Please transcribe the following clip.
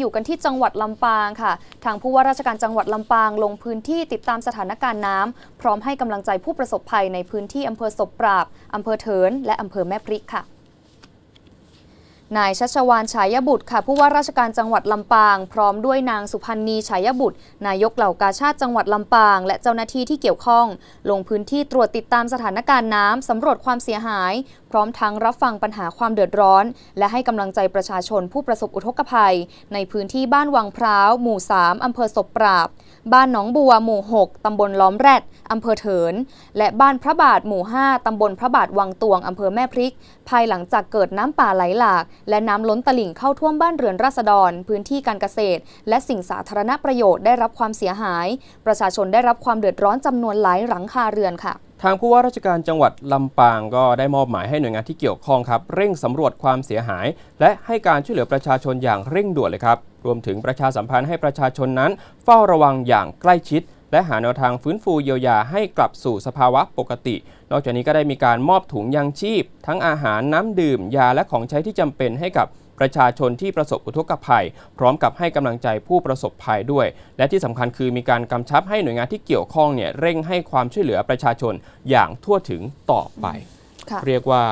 อยู่กันที่จังหวัดลำปางค่ะ ทางผู้ว่าราชการจังหวัดลำปางลงพื้นที่ติดตามสถานการณ์น้ำ พร้อมให้กำลังใจผู้ประสบภัยในพื้นที่อำเภอศพปราบอำเภอเถิน และอำเภอแม่พริกค่ะ นายชัชวานฉายบุตรค่ะผู้ว่าราชการจังหวัดลำปาง พร้อมด้วยนางสุพันธ์นีฉายบุตร นายกเหล่ากาชาติจังหวัดลำปาง และเจ้าหน้าที่ที่เกี่ยวข้อง ลงพื้นที่ตรวจติดตามสถานการณ์น้ำสำรวจความเสียหาย พร้อมทั้งรับฟังปัญหาความเดือดร้อน และให้กำลังใจประชาชนผู้ประสบอุทกภัย ในพื้นที่บ้านวังพร้าว หมู่ 3 อำเภอศพปราบ บ้านหนองบัว หมู่ 6 ตำบลล้อมแรดอำเภอเถิน และบ้านพระบาทหมู่ 5 ตำบลพระบาทวังตวงอำเภอแม่พริก ภายหลังจากเกิดน้ำป่าไหลหลากและน้ำล้นตลิ่งเข้าท่วมบ้านเรือนราษฎร พื้นที่การเกษตร และสิ่งสาธารณประโยชน์ได้รับความเสียหาย ประชาชนได้รับความเดือดร้อนจำนวนหลายหลังคาเรือนค่ะทางผู้ว่าราชการจังหวัดลำปางก็ได้มอบหมายให้หน่วยงานที่เกี่ยวข้องครับเร่งสำรวจความเสียหาย และให้การช่วยเหลือประชาชนอย่างเร่งด่วนเลยครับ รวมถึงประชาสัมพันธ์ให้ประชาชนนั้น เฝ้าระวังอย่างใกล้ชิด และหาแนวทางฟื้นฟูเยียวยาให้กลับสู่สภาวะปกติ นอกจากนี้ก็ได้มีการมอบถุงยางชีพ ทั้งอาหารน้ำดื่ม ยาและของใช้ที่จำเป็นให้กับประชาชนที่ประสบอุทกภัย พร้อมกับให้กำลังใจผู้ประสบภัยด้วย และที่สำคัญคือมีการกำชับให้หน่วยงานที่เกี่ยวข้องเนี่ยเร่งให้ความช่วยเหลือประชาชนอย่างทั่วถึงต่อไปค่ะเรียกว่า